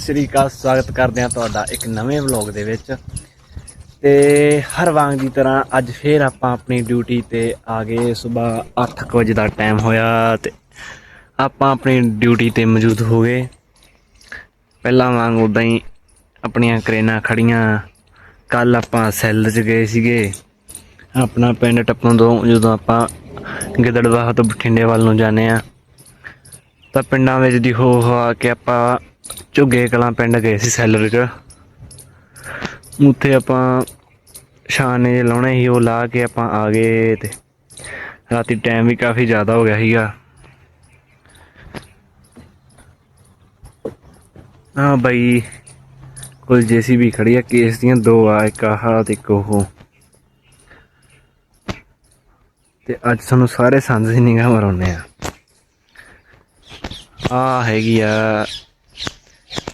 ਸ੍ਰੀ ਅਕਾਲ ਸਵਾਗਤ ਕਰਦੇ ਹਾਂ ਤੁਹਾਡਾ ਇੱਕ ਨਵੇਂ ਵਲੌਗ ਦੇ ਵਿੱਚ। ਤੇ ਹਰ ਵਾਂਗ ਦੀ ਤਰ੍ਹਾਂ ਅੱਜ ਫੇਰ ਆਪਾਂ ਆਪਣੀ ਡਿਊਟੀ ਤੇ ਆ ਗਏ। ਸਵੇਰ 8 ਕੁ ਵਜੇ ਦਾ ਟਾਈਮ ਹੋਇਆ ਤੇ ਆਪਾਂ ਆਪਣੀ ਡਿਊਟੀ ਤੇ ਮੌਜੂਦ ਹੋ ਗਏ। ਪਹਿਲਾਂ ਵਾਂਗ ਉਦਾਂ ਹੀ ਆਪਣੀਆਂ ਕਰੇਨਾਂ ਖੜੀਆਂ ਕੱਲ ਆਪਾਂ ਸੈੱਲ 'ਚ ਗਏ ਸੀਗੇ। ਆਪਣਾ ਪਿੰਡ ਟੱਪਣ ਤੋਂ ਜਦੋਂ ਆਪਾਂ ਗਿੱਦੜਵਾਹ ਤੋਂ ਬਠਿੰਡੇ ਵੱਲ ਨੂੰ ਜਾਂਦੇ ਆ ਤਾਂ ਪਿੰਡਾਂ ਵਿੱਚ ਦੀ ਹੋ ਹੋ ਆ ਕੇ ਆਪਾਂ ਝੁੱਗੇ ਕਲਾਂ ਪਿੰਡ ਗਏ ਸੀ ਸੈਲਰ 'ਚ। ਉੱਥੇ ਆਪਾਂ ਛਾਨੇ ਜੇ ਲਾਉਣੇ ਸੀ, ਉਹ ਲਾ ਕੇ ਆਪਾਂ ਆ ਗਏ ਤੇ ਰਾਤੀ ਟਾਈਮ ਵੀ ਕਾਫੀ ਜ਼ਿਆਦਾ ਹੋ ਗਿਆ ਸੀਗਾ। ਹਾਂ ਬਾਈ, ਕੋਲ ਜੀਸੀਬੀ ਖੜੀ ਆ, ਕੇਸ ਦੀਆਂ ਦੋ ਆ, ਇੱਕ ਆਹ ਤੇ ਇੱਕ ਉਹ। ਤੇ ਅੱਜ ਤੁਹਾਨੂੰ ਸਾਰੇ ਸੰਦ ਦੀ ਨਿਗਾਹ ਮਰਾਉਨੇ ਆ। ਆ ਹੈਗੀ ਆ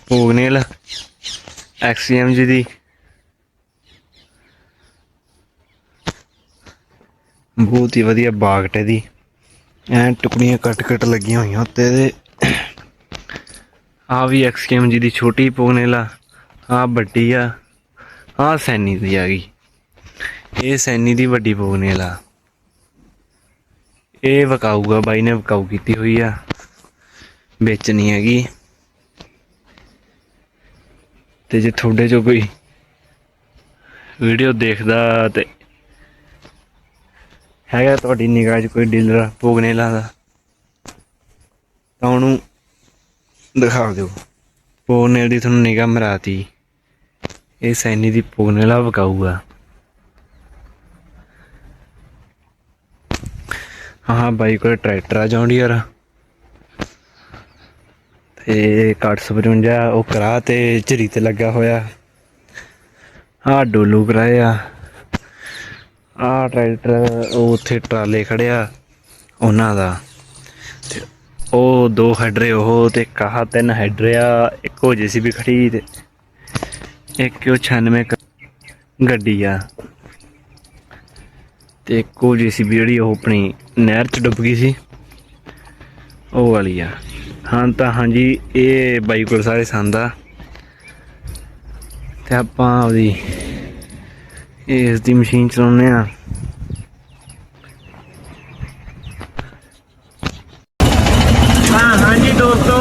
ਪੂਗਨੇਲ ਐਕਸੀਐਮ ਜੀ ਦੀ। ਬਹੁਤ ਹੀ ਵਧੀਆ ਬਾਗਟ ਇਹਦੀ। ਐ ਟੁਕੜੀਆਂ ਕੱਟ ਕੱਟ ਲੱਗੀਆਂ ਹੋਈਆਂ ਉੱਤੇ ਤੇ ਆ ਵੀ ਐਕਸੀਐਮ ਜੀ ਦੀ ਛੋਟੀ ਪੋਗਨੇਲਾ ਆ ਵੱਡੀ ਆ। ਆ ਸੈਨੀ ਦੀ ਆ ਗਈ। ਇਹ ਸੈਨੀ ਦੀ ਵੱਡੀ ਪੂਗਨੇਲ ਆ ਇਹ ਵਕਾਊਗਾ, ਬਾਈ ਨੇ ਵਕਾਊ ਕੀਤੀ ਹੋਈ ਆ। ਵੇਚਣੀ ਹੈਗੀ। ਤੇ ਜੇ ਤੁਹਾਡੇ ਚੋਂ ਕੋਈ ਵੀਡੀਓ ਦੇਖਦਾ ਤੇ ਹੈਗਾ ਤੁਹਾਡੀ ਨਿਗਾਹ 'ਚ ਕੋਈ ਡੀਲਰ ਪੋਗਨੇਲਾ ਦਾ ਤਾਂ ਉਹਨੂੰ ਦਿਖਾ ਦਿਓ। ਪੋਗਨੇਲ ਦੀ ਤੁਹਾਨੂੰ ਨਿਗਾਹ ਮਰਾਤੀ। ਇਹ ਸੈਨੀ ਦੀ ਪੋਗਨੇਲਾ ਵਕਾਊਗਾ ਹਾਂ ਬਾਈ ਕੋਲ ਟਰੈਕਟਰ ਆ ਜੌਂਡੀਅਰ ਤੇ 855 ਉਹ ਕਰਾ ਤੇ ਝਰੀ ਤੇ ਲੱਗਾ ਹੋਇਆ। ਆ ਡੋਲੂ ਕਰਾਏ ਆ। ਆ ਟਰੈਕਟਰ, ਉਹ ਉੱਥੇ ਟਰਾਲੇ ਖੜਿਆ ਉਹਨਾਂ ਦਾ। ਤੇ ਉਹ ਦੋ ਹੈਡਰੇ, ਉਹ ਤੇ ਕਹਾ ਤਿੰਨ ਹੈਡਰੇ ਆ, ਇੱਕੋ ਜੀਸੀਬੀ ਖੜੀ ਤੇ ਇੱਕ ਉਹ 96 ਗੱਡੀ ਆ। ਤੇ ਇੱਕੋ ਜੀਸੀਬੀ ਜਿਹੜੀ ਉਹ ਆਪਣੀ ਨਹਿਰ ਚ ਡੁੱਬ ਗਈ ਸੀ। ਉਹ ਵਾਲੀ ਆ। ਹਾਂ, ਤਾਂ ਹਾਂਜੀ, ਇਹ ਬਾਈ ਕੋਲ ਸਾਰੇ ਸੰਦ ਆ। ਤੇ ਆਪਾਂ ਉਹਦੀ ਇਸ ਦੀ ਮਸ਼ੀਨ ਚਲਾਉਂਦੇ ਆ ਹਾਂ, ਹਾਂਜੀ ਦੋਸਤੋ,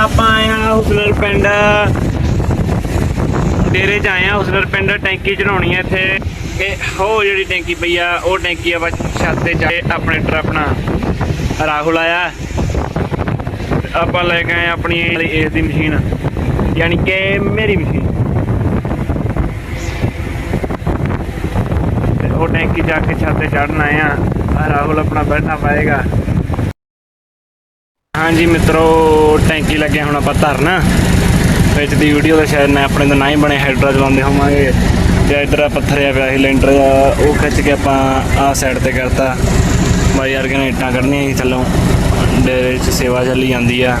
ਆਪਾਂ ਆਏ ਆ ਹੁਸਨਰ ਪਿੰਡ। ਡੇਰੇ ਚ ਆਏ ਆ ਹੁਸਨਰ ਪਿੰਡ। ਟੈਂਕੀ ਚੜਾਉਣੀ ਆ ਇੱਥੇ। ਇਹ ਹੋ ਜਿਹੜੀ ਟੈਂਕੀ ਪਈ ਆ, ਉਹ ਟੈਂਕੀ ਆ ਛੱਤ ਤੇ ਜਾ ਆਪਣੇ ਟਰ ਆਪਣਾ ਰਾਹੁਲ ਆਇਆ। ਆਪਾਂ ਲੈ ਕੇ ਆਏ ਆਪਣੀ ਇਸ ਦੀ ਮਸ਼ੀਨ ਯਾਨੀ ਕਿ ਮੇਰੀ ਮਸ਼ੀਨ ਉਹ ਟੈਂਕੀ ਜਾ ਕੇ ਛੱਤ ਤੇ ਚੜਨ ਆਏ ਆ ਰਾਹੁਲ ਆਪਣਾ ਬੈਠਾ ਪਾਏਗਾ। ਹਾਂਜੀ ਮਿੱਤਰੋ ਟੈਂਕੀ ਲੱਗੇ ਹੁਣ ਆਪਾਂ ਧਰਨਾ। ਵਿੱਚ ਦੀ ਵੀਡੀਓ ਦਾ ਸ਼ਾਇਦ ਮੈਂ ਆਪਣੇ ਤੋਂ ਨਾ ਹੀ ਬਣੇ ਹਾਈਡਰਾ ਚਲਾਉਂਦੇ ਹੋਵਾਂਗੇ। ਤੇ ਇਧਰ ਆ ਪਿਆ ਸੀ ਲੈਂਟਰ ਆ, ਉਹ ਖਿੱਚ ਕੇ ਆਪਾਂ ਆਹ ਸਾਈਡ ਤੇ ਕਰਤਾ। ਬਾਈ ਯਾਰ ਕਹਿੰਦੇ ਇੱਟਾਂ ਕੱਢਣੀਆਂ ਸੀ ਥੱਲੋਂ। ਡੇਰੇ 'ਚ ਸੇਵਾ ਚੱਲੀ ਜਾਂਦੀ ਆ।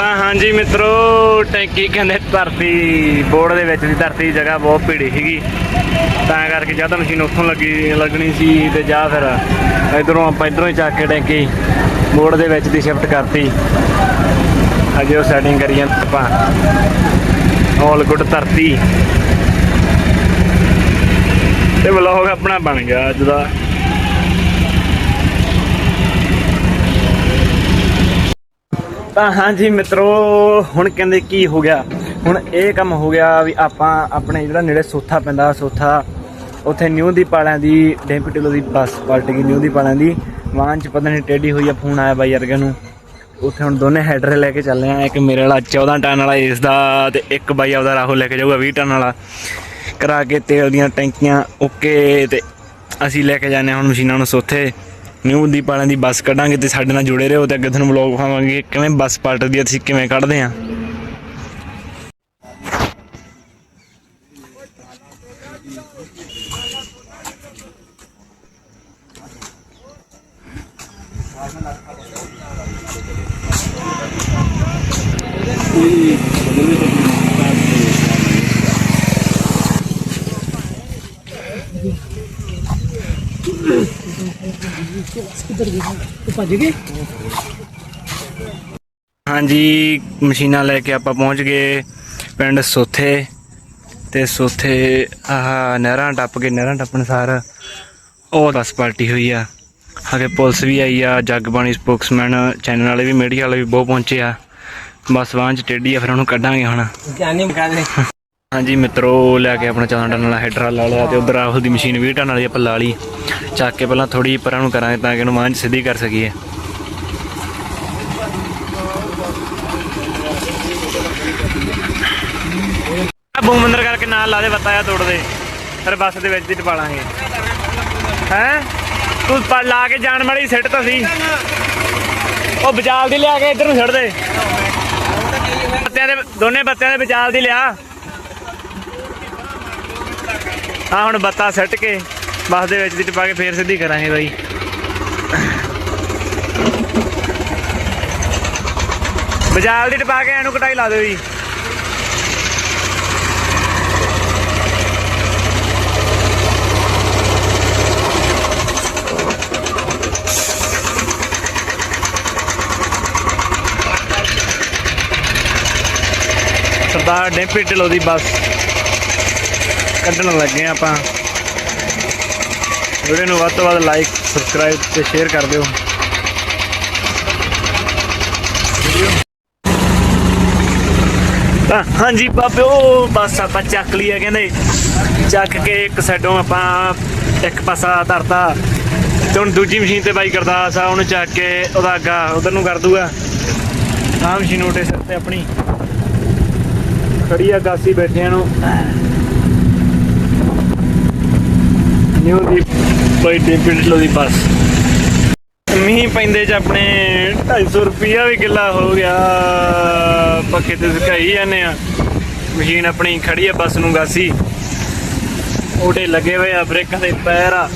ਹਾਂ, ਹਾਂਜੀ ਮਿੱਤਰੋ, ਟੈਂਕੀ ਕਹਿੰਦੇ ਧਰਤੀ ਬੋਰਡ ਦੇ ਵਿੱਚ ਦੀ ਧਰਤੀ ਦੀ ਜਗ੍ਹਾ ਬਹੁਤ ਭੀੜੀ ਸੀਗੀ। ਤਾਂ ਕਰਕੇ ਜਾਂ ਤਾਂ ਮਸ਼ੀਨ ਉੱਥੋਂ ਲੱਗੀ, ਲੱਗਣੀ ਸੀ ਤੇ ਜਾਂ ਫਿਰ ਇਧਰੋਂ ਆਪਾਂ ਇਧਰੋਂ ਹੀ ਚੱਕ ਕੇ ਟੈਂਕੀ ਬੋਰਡ ਦੇ ਵਿੱਚ ਦੀ ਸ਼ਿਫਟ ਕਰਤੀ। ਅਜੇ ਉਹ ਸੈਟਿੰਗ ਕਰੀ ਜਾਂਦੇ ਆਪਾਂ। ਆਲ ਗੁੱਡ ਧਰਤੀ। ਤੇ ਵਲੌਗ ਆਪਣਾ ਬਣ ਗਿਆ ਅੱਜ ਦਾ। ਤਾਂ ਹਾਂਜੀ ਮਿੱਤਰੋ, ਹੁਣ ਕਹਿੰਦੇ ਕੀ ਹੋ ਗਿਆ? ਹੁਣ ਇਹ ਕੰਮ ਹੋ ਗਿਆ ਵੀ ਆਪਾਂ ਆਪਣੇ ਜਿਹੜਾ ਨੇੜੇ ਸੋਥਾ ਪੈਂਦਾ, ਸੋਥਾ, ਉੱਥੇ ਨਿਊ ਦੀ ਪਾਲਿਆਂ ਦੀ ਡੈਂਪੀਟਲੋ ਦੀ ਬੱਸ ਪਲਟ ਗਈ, ਨਿਊ ਦੀ ਪਾਲਿਆਂ ਦੀ। ਵਾਹਨ ਚ ਪਤਾ ਨਹੀਂ ਟੇਢੀ ਹੋਈ ਆ, ਫੋਨ ਆਇਆ ਬਾਈ ਅਰਗੇ ਨੂੰ। ਉੱਥੇ ਹੁਣ ਦੋਨੇ ਹੈਡਰ ਲੈ ਕੇ ਚੱਲੇ ਆ, ਇੱਕ ਮੇਰੇ ਵਾਲਾ 14 ਟਨ ਵਾਲਾ ਇਸ ਦਾ ਤੇ ਇੱਕ ਬਾਈ ਆਪਦਾ ਰਾਹੁਲ ਲੈ ਕੇ ਜਾਊਗਾ 20 ਟਨ ਵਾਲਾ। ਕਰਾ ਕੇ ਤੇਲ ਦੀਆਂ ਟੈਂਕੀਆਂ ਓਕੇ ਤੇ ਅਸੀਂ ਲੈ ਕੇ ਜਾਂਦੇ ਹਾਂ ਹੁਣ ਮਸ਼ੀਨਾਂ ਨੂੰ ਸੋਥੇ। ਨਿਊ ਦੀਪ ਵਾਲਿਆਂ ਦੀ ਬੱਸ ਕੱਢਾਂਗੇ ਤੇ ਸਾਡੇ ਨਾਲ ਜੁੜੇ ਰਹੋ ਤੇ ਅੱਗੇ ਤੁਹਾਨੂੰ ਵਲੌਗ ਪਾਵਾਂਗੇ ਕਿਵੇਂ ਬੱਸ ਪਲਟਦੀ ਅਸੀਂ ਕਿਵੇਂ ਕੱਢਦੇ ਆਂ Gracias. ਹਾਂਜੀ ਮਸ਼ੀਨਾਂ ਲੈ ਕੇ ਆਪਾਂ ਪਹੁੰਚ ਗਏ ਪਿੰਡ ਸੋਥੇ। ਤੇ ਸੋਥੇ ਆਹ ਨਹਿਰਾਂ ਟੱਪ ਕੇ ਨਹਿਰਾਂ ਟੱਪਣ ਸਾਰ। ਉਹ 10 ਪਾਰਟੀ ਹੋਈ ਆ। ਹਾਲੇ ਪੁਲਿਸ ਵੀ ਆਈ ਆ ਜੱਗ ਬਾਣੀ ਸਪੋਕਸਮੈਨ ਚੈਨਲ ਵਾਲੇ ਵੀ ਮੀਡੀਆ ਵਾਲੇ ਵੀ ਬਹੁਤ ਪਹੁੰਚੇ ਆ। ਬਸ ਵਾਂਝ ਟੇਢੀ ਆ ਫਿਰ ਉਹਨੂੰ ਕੱਢਾਂਗੇ ਹੁਣ। ਜਾਨੀ ਮਕਾਨੇ ਹਾਂਜੀ ਮਿੱਤਰੋ, ਲੈ ਕੇ ਆਪਣਾ 14 ਟਨ ਵਾਲਾ ਹੈਡਰ ਲਾ ਲਿਆ ਤੇ ਉਧਰ ਰਾਹੁਲ ਦੀ ਮਸ਼ੀਨ ਵੀ ਟਨ ਵਾਲੀ ਆਪਾਂ ਲਾ ਲਈ। ਚੱਕ ਕੇ ਪਹਿਲਾਂ ਥੋੜੀ ਪਰਾਂ ਨੂੰ ਕਰਾਂਗੇ ਤਾਂ ਕਿ ਇਹਨੂੰ ਮਾਂਝ ਸਿੱਧੀ ਕਰ ਸਕੀਏ। ਬੂਮੰਦਰ ਕਰਕੇ ਨਾਲ ਲਾ ਦੇ ਬਤਾਇਆ ਤੋੜ ਦੇ। ਫਿਰ ਬੱਸ ਦੇ ਵਿੱਚ ਦੀ ਟਪਾ ਲਾਂਗੇ। ਹੈ? ਤੂੰ ਲਾ ਕੇ ਜਾਣ ਵਾਲੀ ਸਿੱਟ ਤਾਂ ਸੀ। ਉਹ ਬਜਾਲ ਦੀ ਲਿਆ ਕੇ ਇੱਧਰ ਨੂੰ ਛੱਡ ਦੇ। ਬੱਤਿਆਂ ਦੇ ਦੋਨੇ ਬੱਤਿਆਂ ਦੇ ਵਿਚਾਲ ਦੀ ਲਿਆ। ਹਾਂ ਹੁਣ ਬੱਤਾ ਸੱਟ ਕੇ ਬੱਸ ਦੇ ਵਿੱਚ ਦੀ ਟਪਾ ਕੇ ਫੇਰ ਸਿੱਧੀ ਕਰਾਂਗੇ ਬਾਈ। ਬਜਾਲ ਦੀ ਟਪਾ ਕੇ ਇਹਨੂੰ ਕਟਾਈ ਲਾ ਦਿਓ ਜੀ। ਸਰਦਾਰ ਡੇਪੀ ਢਿੱਲੋਂ ਦੀ ਬੱਸ। ਕੱਢਣ ਲੱਗੇ ਹਾਂ ਆਪਾਂ। ਵੀਡੀਓ ਨੂੰ ਵੱਧ ਤੋਂ ਵੱਧ ਲਾਈਕ ਸਬਸਕ੍ਰਾਈਬ ਤੇ ਸ਼ੇਅਰ ਕਰ ਦਿਓ। ਤਾਂ ਹਾਂਜੀ ਬਾਬਿਓ, ਬੱਸ ਆਪਾਂ ਚੱਕ ਲਈ ਹੈ ਕਹਿੰਦੇ। ਚੱਕ ਕੇ ਇੱਕ ਸਾਈਡੋਂ ਆਪਾਂ ਇੱਕ ਪਾਸਾ ਧਰਤਾ। ਤੇ ਹੁਣ ਦੂਜੀ ਮਸ਼ੀਨ ਤੇ ਬਾਈ ਕਰਦਾ ਸਾ ਉਹਨੂੰ ਚੱਕ ਕੇ ਉਹਦਾ ਅੱਗਾ ਉਧਰ ਨੂੰ ਕਰ ਦੂਗਾ। ਆਹ ਮਸ਼ੀਨ ਉਟੇ ਸਿਰ ਤੇ ਆਪਣੀ। ਖੜੀ ਆ, ਗਾਸੀ ਬੈਠਿਆਂ ਨੂੰ। ਨਿਊ ਦੀ ਕੋਈ ਡਿਪਿੰਡ ਦੀ ਬੱਸ। ਮੀਂਹ ਪੈਂਦੇ ਚ ਆਪਣੇ 250 ਰੁਪਿਆ ਵੀ ਕਿੱਲਾ ਹੋ ਗਿਆ। ਪੱਕੇ ਤੇ ਸੁਕਾਈ ਜਾਂਦੇ ਆ। ਮਸ਼ੀਨ ਆਪਣੀ ਖੜੀ ਆ ਬੱਸ ਨੂੰ ਗਾਸੀ। ਉਹਦੇ ਲੱਗੇ ਹੋਏ ਆ ਬ੍ਰੇਕਾਂ ਦੇ ਪੈਰ ਆ।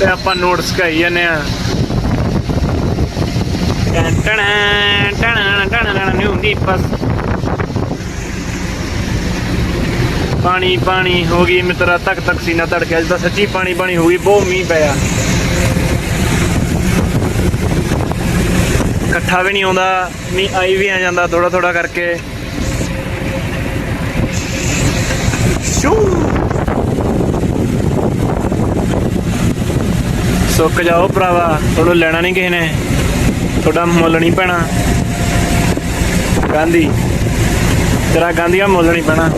ਤੇ ਆਪਾਂ ਨੋਟ ਸੁਕਾਈ ਜਾਂਦੇ ਆ। ਟਣ ਟਣ ਟਣ ਟਣ ਨਿਊ ਦੀ ਬੱਸ। ਪਾਣੀ ਪਾਣੀ ਹੋ ਗਈ, ਮਿੱਤਰਾ, ਤੱਕ ਤੱਕ ਸੀਨਾ ਧੜਕਿਆ ਅੱਜ ਤਾਂ ਸੱਚੀ ਪਾਣੀ ਪਾਣੀ ਹੋ ਗਈ, ਬਹੁਤ ਮੀਂਹ ਪਿਆ। ਇਕੱਠਾ ਵੀ ਨਹੀਂ ਆਉਂਦਾ, ਮੀਂਹ ਆਈ ਵੀ ਆ ਜਾਂਦਾ ਥੋੜਾ ਥੋੜਾ ਕਰਕੇ। ਸ਼ੂ! ਸੁੱਕ ਜਾਓ ਭਰਾਵਾ, ਤੁਹਾਨੂੰ ਲੈਣਾ ਨਹੀਂ ਕਿਸੇ ਨੇ। ਤੁਹਾਡਾ ਮੁੱਲ ਨਹੀਂ ਪੈਣਾ। ਗਾਂਧੀ, ਤੇਰਾ ਗਾਂਧੀਆ ਮੁੱਲ ਨਹੀਂ ਪੈਣਾ।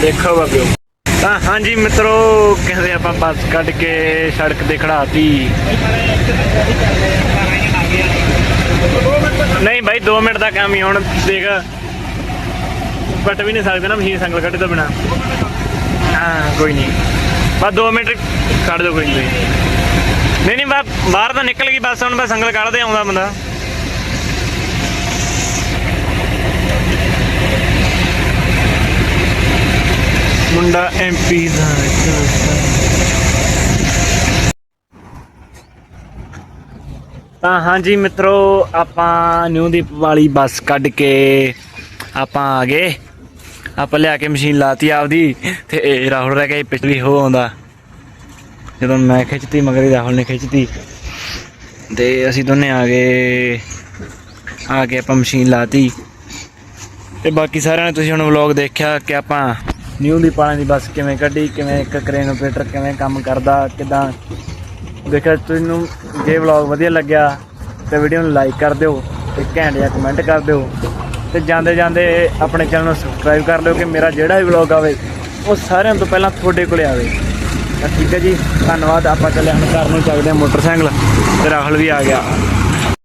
ਦੇਖੋ ਬਾਬਿਓ ਤਾਂ ਹਾਂਜੀ ਮਿੱਤਰੋ, ਕਹਿੰਦੇ ਆਪਾਂ ਬੱਸ ਕੱਢ ਕੇ ਸੜਕ ਤੇ ਖੜਾਤੀ ਨਹੀਂ ਭਾਈ 2 ਮਿੰਟ ਦਾ ਕੰਮ ਹੀ ਹੁਣ, ਦੇਖ। ਕੱਟ ਵੀ ਨਹੀਂ ਸਕਦੇ ਨਾ, ਮਸ਼ੀਨ ਸੰਗਲ ਕੱਢੇ ਤੋਂ ਬਿਨਾ। ਹਾਂ, ਕੋਈ ਨਹੀਂ। ਬਸ 2 ਮਿੰਟ ਕੱਢ ਦਿਓ ਕੋਈ ਨਹੀਂ। ਨਹੀਂ ਨਹੀਂ ਬਾਹਰ ਤਾਂ ਨਿਕਲ ਗਈ, ਬੱਸ ਹੁਣ ਬਸ ਸੰਗਲ ਕੱਢਦੇ ਆਉਂਦਾ ਬੰਦਾ। ਮੁੰਡਾ ਐਮਪੀ ਦਾ ਤਾਂ ਹਾਂਜੀ ਮਿੱਤਰੋ, ਆਪਾਂ ਨਿਊ ਦੀਪ ਵਾਲੀ ਬੱਸ ਕੱਢ ਕੇ ਆਪਾਂ ਆ ਗਏ। ਆਪਾਂ ਲਿਆ ਕੇ ਮਸ਼ੀਨ ਲਾਤੀ ਆਪਦੀ ਤੇ ਰਾਹੁਲ ਰਹਿ ਗਿਆ ਪਿਛਲੀ ਹੋ ਆਉਂਦਾ। ਜਦੋਂ ਮੈਂ ਖਿੱਚਤੀ, ਮਗਰ ਰਾਹੁਲ ਨੇ ਖਿੱਚਤੀ। ਤੇ ਅਸੀਂ ਦੋਨੇ ਆ ਗਏ। ਆ ਕੇ ਆਪਾਂ ਮਸ਼ੀਨ ਲਾਤੀ। ਤੇ ਬਾਕੀ ਸਾਰਿਆਂ ਨੇ ਤੁਸੀਂ ਹੁਣ ਵਲੌਗ ਦੇਖਿਆ ਕਿ ਆਪਾਂ ਨਿਊਲੀ ਦੀ ਦੀ ਬੱਸ ਕਿਵੇਂ ਕੱਢੀ, ਕਿਵੇਂ ਇੱਕ ਕ੍ਰੇਨ ਆਪਰੇਟਰ ਕਿਵੇਂ ਕੰਮ ਕਰਦਾ, ਕਿਦਾਂ? ਦੇਖਿਆ ਤੁਹਾਨੂੰ ਜੇ ਵਲੌਗ ਵਧੀਆ ਲੱਗਿਆ, ਤੇ ਵੀਡੀਓ ਨੂੰ ਲਾਈਕ ਕਰ ਦਿਓ ਤੇ ਘੈਂਟ ਜਿਹਾ ਕਮੈਂਟ ਕਰ ਦਿਓ ਤੇ ਜਾਂਦੇ ਜਾਂਦੇ ਆਪਣੇ ਚੈਨਲ ਨੂੰ ਸਬਸਕ੍ਰਾਈਬ ਕਰ ਲਿਓ ਕਿ ਮੇਰਾ ਜਿਹੜਾ ਵੀ ਵਲੌਗ ਆਵੇ, ਉਹ ਸਾਰਿਆਂ ਤੋਂ ਪਹਿਲਾਂ ਤੁਹਾਡੇ ਕੋਲੇ ਆਵੇ। ਤਾਂ ਠੀਕ ਹੈ ਜੀ, ਧੰਨਵਾਦ, ਆਪਾਂ ਚੱਲੇ ਹੁਣ ਘਰ ਨੂੰ ਚੱਲਦੇ ਹਾਂ ਮੋਟਰਸਾਈਕਲ ਤੇ ਰਾਹੁਲ ਵੀ ਆ ਗਿਆ।